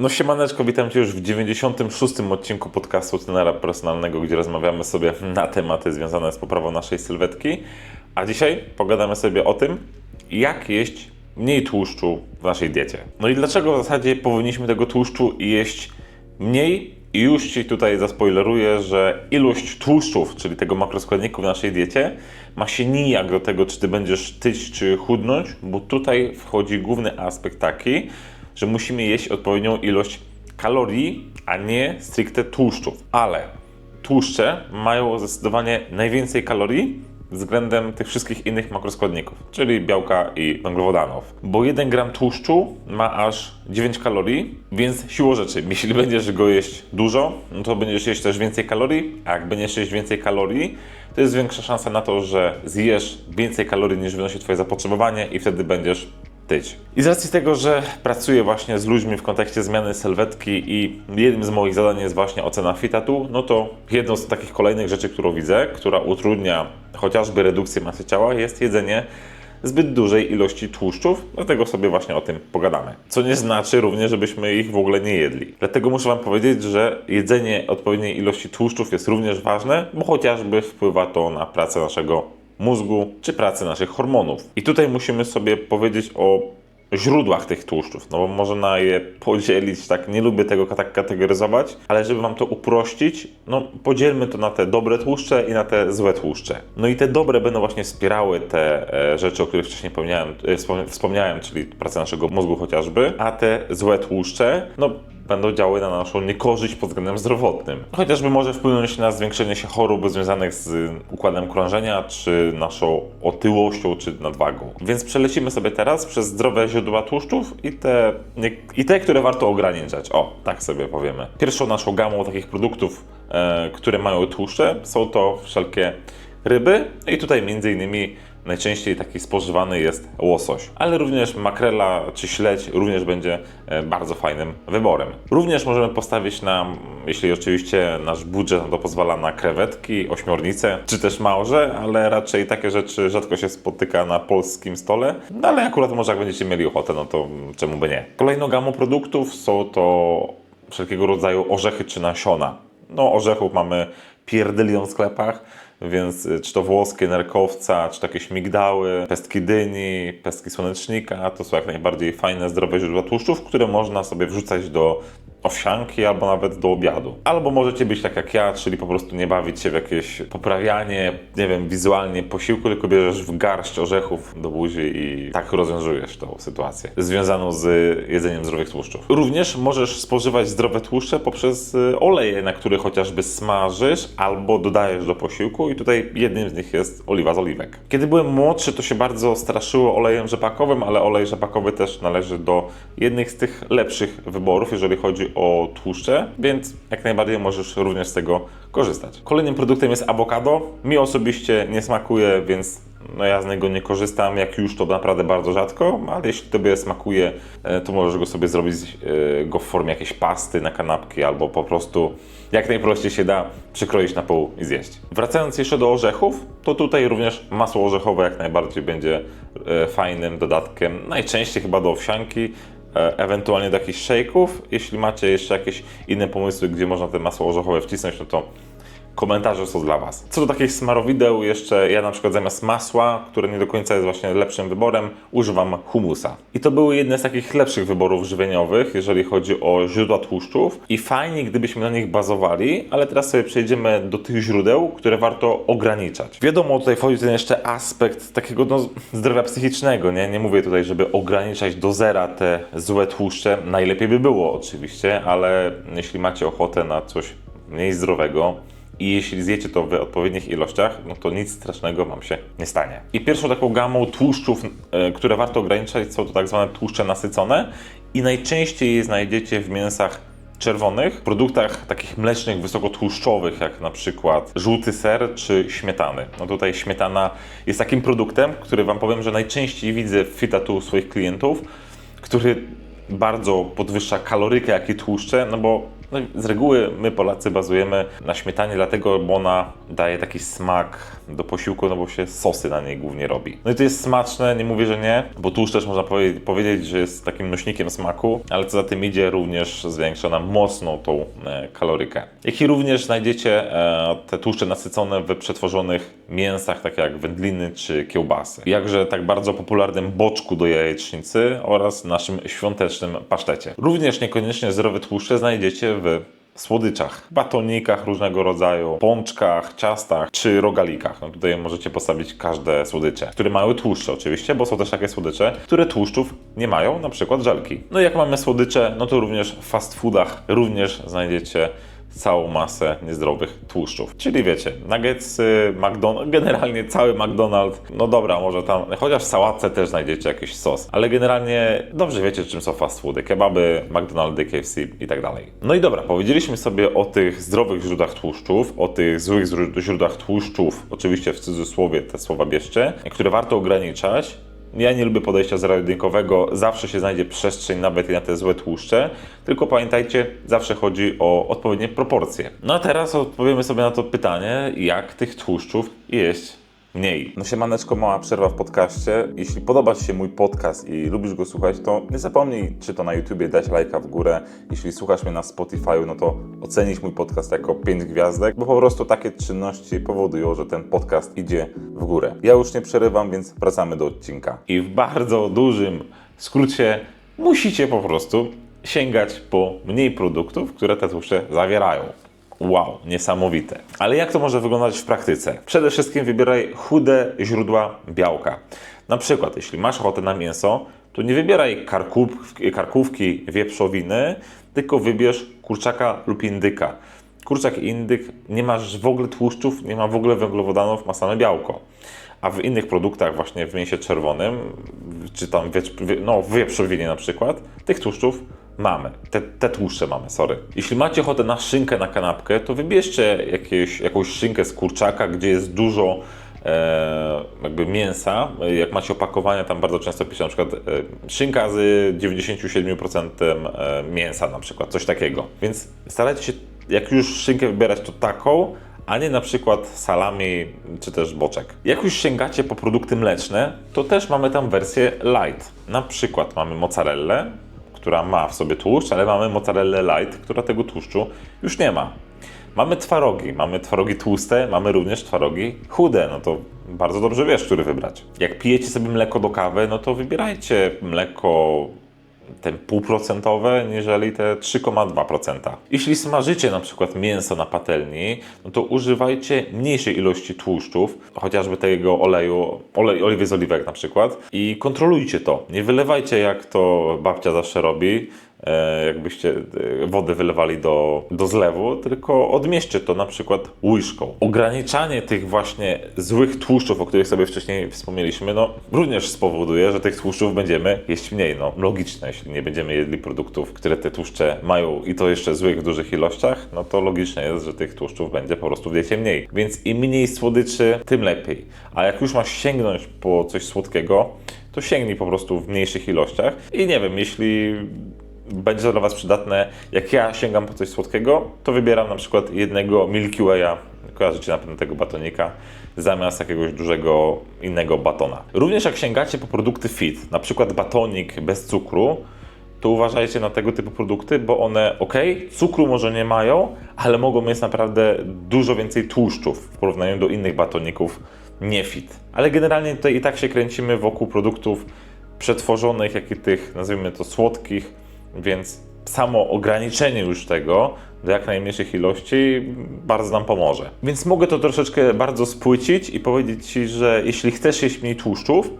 No siemaneczko, witam Cię już w 96. odcinku podcastu Trenera Personalnego, gdzie rozmawiamy sobie na tematy związane z poprawą naszej sylwetki. A dzisiaj pogadamy sobie o tym, jak jeść mniej tłuszczu w naszej diecie. No i dlaczego w zasadzie powinniśmy tego tłuszczu jeść mniej i już Ci tutaj zaspoileruję, że ilość tłuszczów, czyli tego makroskładniku w naszej diecie, ma się nijak do tego, czy Ty będziesz tyć, czy chudnąć, bo tutaj wchodzi główny aspekt taki, że musimy jeść odpowiednią ilość kalorii, a nie stricte tłuszczów. Ale tłuszcze mają zdecydowanie najwięcej kalorii względem tych wszystkich innych makroskładników, czyli białka i węglowodanów. Bo 1 gram tłuszczu ma aż 9 kalorii, więc siłą rzeczy, jeśli będziesz go jeść dużo, no to będziesz jeść też więcej kalorii, a jak będziesz jeść więcej kalorii, to jest większa szansa na to, że zjesz więcej kalorii niż wynosi Twoje zapotrzebowanie i wtedy będziesz I z racji tego, że pracuję właśnie z ludźmi w kontekście zmiany sylwetki i jednym z moich zadań jest właśnie ocena fitatu, no to jedną z takich kolejnych rzeczy, którą widzę, która utrudnia chociażby redukcję masy ciała, jest jedzenie zbyt dużej ilości tłuszczów, dlatego sobie właśnie o tym pogadamy. Co nie znaczy również, żebyśmy ich w ogóle nie jedli. Dlatego muszę Wam powiedzieć, że jedzenie odpowiedniej ilości tłuszczów jest również ważne, bo chociażby wpływa to na pracę naszego mózgu czy pracy naszych hormonów. I tutaj musimy sobie powiedzieć o źródłach tych tłuszczów, no bo można je podzielić, tak, nie lubię tego tak kategoryzować, ale żeby Wam to uprościć, no podzielmy to na te dobre tłuszcze i na te złe tłuszcze. No i te dobre będą właśnie wspierały te e, rzeczy, o których wcześniej e, wspomniałem, czyli pracę naszego mózgu chociażby, a te złe tłuszcze, no będą działały na naszą niekorzyść pod względem zdrowotnym. Chociażby może wpłynąć na zwiększenie się chorób związanych z układem krążenia, czy naszą otyłością, czy nadwagą. Więc przelecimy sobie teraz przez zdrowe źródła tłuszczów i te, nie, i te które warto ograniczać. O, tak sobie powiemy. Pierwszą naszą gamą takich produktów, e, które mają tłuszcze, są to wszelkie ryby i tutaj między innymi najczęściej taki spożywany jest łosoś, ale również makrela czy śledź również będzie e, bardzo fajnym wyborem. Również możemy postawić na, jeśli oczywiście nasz budżet to pozwala, na krewetki, ośmiornice czy też małże, ale raczej takie rzeczy rzadko się spotyka na polskim stole, no ale akurat może jak będziecie mieli ochotę, no to czemu by nie. Kolejną gamą produktów są to wszelkiego rodzaju orzechy czy nasiona. No orzechów mamy pierdylion w sklepach, więc y, czy to włoskie nerkowca, czy jakieś migdały, pestki dyni, pestki słonecznika, to są jak najbardziej fajne, zdrowe źródła tłuszczów, które można sobie wrzucać do owsianki albo nawet do obiadu. Albo możecie być tak jak ja, czyli po prostu nie bawić się w jakieś poprawianie, nie wiem, wizualnie posiłku, tylko bierzesz w garść orzechów do buzi i tak rozwiązujesz tą sytuację związaną z jedzeniem zdrowych tłuszczów. Również możesz spożywać zdrowe tłuszcze poprzez y, oleje, na które chociażby smażysz albo dodajesz do posiłku i tutaj jednym z nich jest oliwa z oliwek. Kiedy byłem młodszy, to się bardzo straszyło olejem rzepakowym, ale olej rzepakowy też należy do jednych z tych lepszych wyborów, jeżeli chodzi o tłuszcze, więc jak najbardziej możesz również z tego korzystać. Kolejnym produktem jest awokado. Mi osobiście nie smakuje, więc no ja z niego nie korzystam, jak już to naprawdę bardzo rzadko, ale jeśli Tobie smakuje, e, to możesz go sobie zrobić e, go w formie jakiejś pasty na kanapki albo po prostu jak najprościej się da przykroić na pół i zjeść. Wracając jeszcze do orzechów, to tutaj również masło orzechowe jak najbardziej będzie e, fajnym dodatkiem, najczęściej chyba do owsianki, ewentualnie do jakichś shake'ów. Jeśli macie jeszcze jakieś inne pomysły, gdzie można te masło orzechowe wcisnąć, no to komentarze są dla Was. Co do takich smarowideł, jeszcze ja na przykład zamiast masła, które nie do końca jest właśnie lepszym wyborem, używam humusa. I to były jedne z takich lepszych wyborów żywieniowych, jeżeli chodzi o źródła tłuszczów i fajnie, gdybyśmy na nich bazowali, ale teraz sobie przejdziemy do tych źródeł, które warto ograniczać. Wiadomo, tutaj wchodzi ten jeszcze aspekt takiego no, zdrowia psychicznego, nie? Nie mówię tutaj, żeby ograniczać do zera te złe tłuszcze. Najlepiej by było oczywiście, ale jeśli macie ochotę na coś mniej zdrowego, i jeśli zjecie to w odpowiednich ilościach, no to nic strasznego Wam się nie stanie. I pierwszą taką gamą tłuszczów, e, które warto ograniczać, są to tak zwane tłuszcze nasycone i najczęściej je znajdziecie w mięsach czerwonych, produktach takich mlecznych, wysokotłuszczowych, jak na przykład żółty ser czy śmietany. No tutaj śmietana jest takim produktem, który Wam powiem, że najczęściej widzę w fitatu swoich klientów, który bardzo podwyższa kalorykę, jak i tłuszcze, no bo No, z reguły my Polacy bazujemy na śmietanie, dlatego, bo ona daje taki smak do posiłku, no bo się sosy na niej głównie robi. No i to jest smaczne, nie mówię, że nie, bo tłuszcz też można powie- powiedzieć, że jest takim nośnikiem smaku, ale co za tym idzie, również zwiększa nam mocno tą e, kalorykę. Jak i również znajdziecie e, te tłuszcze nasycone w przetworzonych mięsach, takie jak wędliny czy kiełbasy. Jakże tak bardzo popularnym boczku do jajecznicy oraz naszym świątecznym pasztecie. Również niekoniecznie zdrowe tłuszcze znajdziecie w słodyczach, batonikach różnego rodzaju, pączkach, ciastach czy rogalikach. No tutaj możecie postawić każde słodycze, które mają tłuszcze oczywiście, bo są też takie słodycze, które tłuszczów nie mają, na przykład żelki. No i jak mamy słodycze, no to również w fast foodach również znajdziecie całą masę niezdrowych tłuszczów. Czyli wiecie, nuggetsy, McDonald's, generalnie cały McDonald's, no dobra, może tam, chociaż w sałatce też znajdziecie jakiś sos, ale generalnie dobrze wiecie, czym są fast foody, kebaby, McDonald's, KFC i tak dalej. No i dobra, powiedzieliśmy sobie o tych zdrowych źródłach tłuszczów, o tych złych źró- źródłach tłuszczów, oczywiście w cudzysłowie te słowa bierzcie, które warto ograniczać, ja nie lubię podejścia zero-jedynkowego, zawsze się znajdzie przestrzeń nawet i na te złe tłuszcze, tylko pamiętajcie, zawsze chodzi o odpowiednie proporcje. No a teraz odpowiemy sobie na to pytanie, jak tych tłuszczów jeść mniej. No siemaneczko, mała przerwa w podcaście. Jeśli podoba Ci się mój podcast i lubisz go słuchać, to nie zapomnij, czy to na YouTubie dać lajka w górę. Jeśli słuchasz mnie na Spotify, no to ocenić mój podcast jako 5 gwiazdek, bo po prostu takie czynności powodują, że ten podcast idzie w górę. Ja już nie przerywam, więc wracamy do odcinka. I w bardzo dużym skrócie musicie po prostu sięgać po mniej produktów, które te tłuszcze zawierają. Wow, niesamowite. Ale jak to może wyglądać w praktyce? Przede wszystkim wybieraj chude źródła białka. Na przykład, jeśli masz ochotę na mięso, to nie wybieraj karkówki, karkówki wieprzowiny, tylko wybierz kurczaka lub indyka. Kurczak i indyk nie masz w ogóle tłuszczów, nie ma w ogóle węglowodanów, ma same białko. A w innych produktach, właśnie w mięsie czerwonym, czy tam wiecz, wie- no, w wieprzowinie na przykład, tych tłuszczów mamy. Te, te tłuszcze mamy, sorry. Jeśli macie ochotę na szynkę na kanapkę, to wybierzcie jakieś, jakąś szynkę z kurczaka, gdzie jest dużo e, jakby mięsa. Jak macie opakowania, tam bardzo często pisze na przykład e, szynka z 97% e, mięsa na przykład, coś takiego. Więc starajcie się, jak już szynkę wybierać, to taką, a nie na przykład salami czy też boczek. Jak już sięgacie po produkty mleczne, to też mamy tam wersję light. Na przykład mamy mozzarellę, która ma w sobie tłuszcz, ale mamy mozzarellę light, która tego tłuszczu już nie ma. Mamy twarogi, mamy twarogi tłuste, mamy również twarogi chude, no to bardzo dobrze wiesz, który wybrać. Jak pijecie sobie mleko do kawy, no to wybierajcie mleko te półprocentowe, niżeli te 3,2%. Jeśli smażycie na przykład mięso na patelni, no to używajcie mniejszej ilości tłuszczów, chociażby tego oleju, olej, oliwy z oliwek na przykład i kontrolujcie to. Nie wylewajcie jak to babcia zawsze robi, jakbyście e, wodę wylewali do, do zlewu, tylko odmieście to na przykład łyżką. Ograniczanie tych właśnie złych tłuszczów, o których sobie wcześniej wspomnieliśmy, no również spowoduje, że tych tłuszczów będziemy jeść mniej. No logiczne, jeśli nie będziemy jedli produktów, które te tłuszcze mają i to jeszcze złych w dużych ilościach, no to logiczne jest, że tych tłuszczów będzie po prostu w diecie mniej. Więc im mniej słodyczy, tym lepiej. A jak już masz sięgnąć po coś słodkiego, to sięgnij po prostu w mniejszych ilościach. I nie wiem, jeśli będzie to dla Was przydatne. Jak ja sięgam po coś słodkiego, to wybieram na przykład jednego Milky Way'a, kojarzycie na pewno tego batonika, zamiast jakiegoś dużego innego batona. Również jak sięgacie po produkty fit, na przykład batonik bez cukru, to uważajcie na tego typu produkty, bo one, ok, cukru może nie mają, ale mogą mieć naprawdę dużo więcej tłuszczów w porównaniu do innych batoników nie fit. Ale generalnie tutaj i tak się kręcimy wokół produktów przetworzonych, jak i tych, nazwijmy to, słodkich, więc samo ograniczenie już tego do jak najmniejszych ilości bardzo nam pomoże. Więc mogę to troszeczkę bardzo spłycić i powiedzieć Ci, że jeśli chcesz jeść mniej tłuszczów,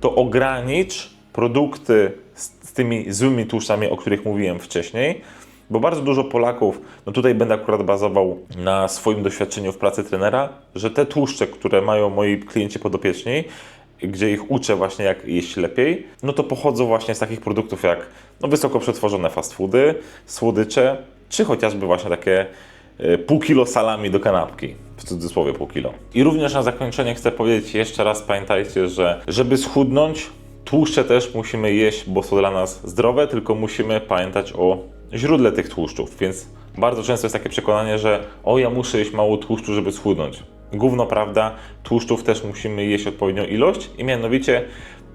to ogranicz produkty z, tymi złymi tłuszczami, o których mówiłem wcześniej, bo bardzo dużo Polaków, no tutaj będę akurat bazował na swoim doświadczeniu w pracy trenera, że te tłuszcze, które mają moi klienci podopieczni, gdzie ich uczę właśnie jak jeść lepiej, no to pochodzą właśnie z takich produktów jak no, wysoko przetworzone fast foody, słodycze, czy chociażby właśnie takie y, pół kilo salami do kanapki, w cudzysłowie pół kilo. I również na zakończenie chcę powiedzieć jeszcze raz, pamiętajcie, że żeby schudnąć, tłuszcze też musimy jeść, bo są dla nas zdrowe, tylko musimy pamiętać o źródle tych tłuszczów, więc Bardzo często jest takie przekonanie, że o, ja muszę jeść mało tłuszczu, żeby schudnąć. Gówno prawda, tłuszczów też musimy jeść odpowiednią ilość i mianowicie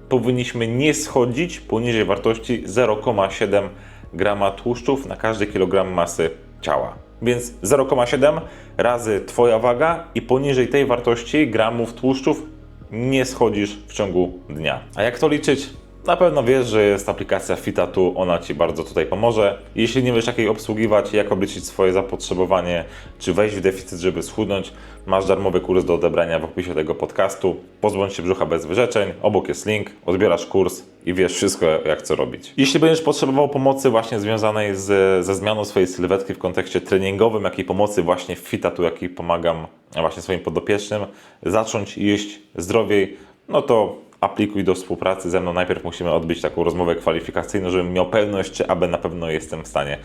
powinniśmy nie schodzić poniżej wartości 0,7 grama tłuszczów na każdy kilogram masy ciała. Więc 0,7 razy Twoja waga i poniżej tej wartości gramów tłuszczów nie schodzisz w ciągu dnia. A jak to liczyć? Na pewno wiesz, że jest aplikacja Fitatu, ona Ci bardzo tutaj pomoże. Jeśli nie wiesz jak jej obsługiwać, jak obliczyć swoje zapotrzebowanie, czy wejść w deficyt, żeby schudnąć, masz darmowy kurs do odebrania w opisie tego podcastu. Pozbądź się brzucha bez wyrzeczeń, obok jest link, odbierasz kurs i wiesz wszystko jak co robić. Jeśli będziesz potrzebował pomocy właśnie związanej z, ze zmianą swojej sylwetki w kontekście treningowym, jak i pomocy właśnie w Fitatu, jak i pomagam właśnie swoim podopiecznym, zacząć jeść zdrowiej, no to aplikuj do współpracy ze mną. Najpierw musimy odbyć taką rozmowę kwalifikacyjną, żebym miał pewność, aby na pewno jestem w stanie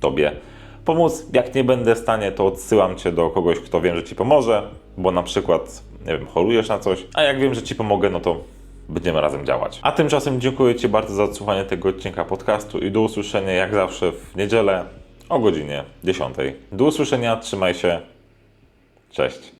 Tobie pomóc. Jak nie będę w stanie, to odsyłam Cię do kogoś, kto wiem, że Ci pomoże, bo na przykład, nie wiem, chorujesz na coś, a jak wiem, że Ci pomogę, no to będziemy razem działać. A tymczasem dziękuję Ci bardzo za odsłuchanie tego odcinka podcastu i do usłyszenia jak zawsze w niedzielę o godzinie 10. Do usłyszenia, trzymaj się, cześć.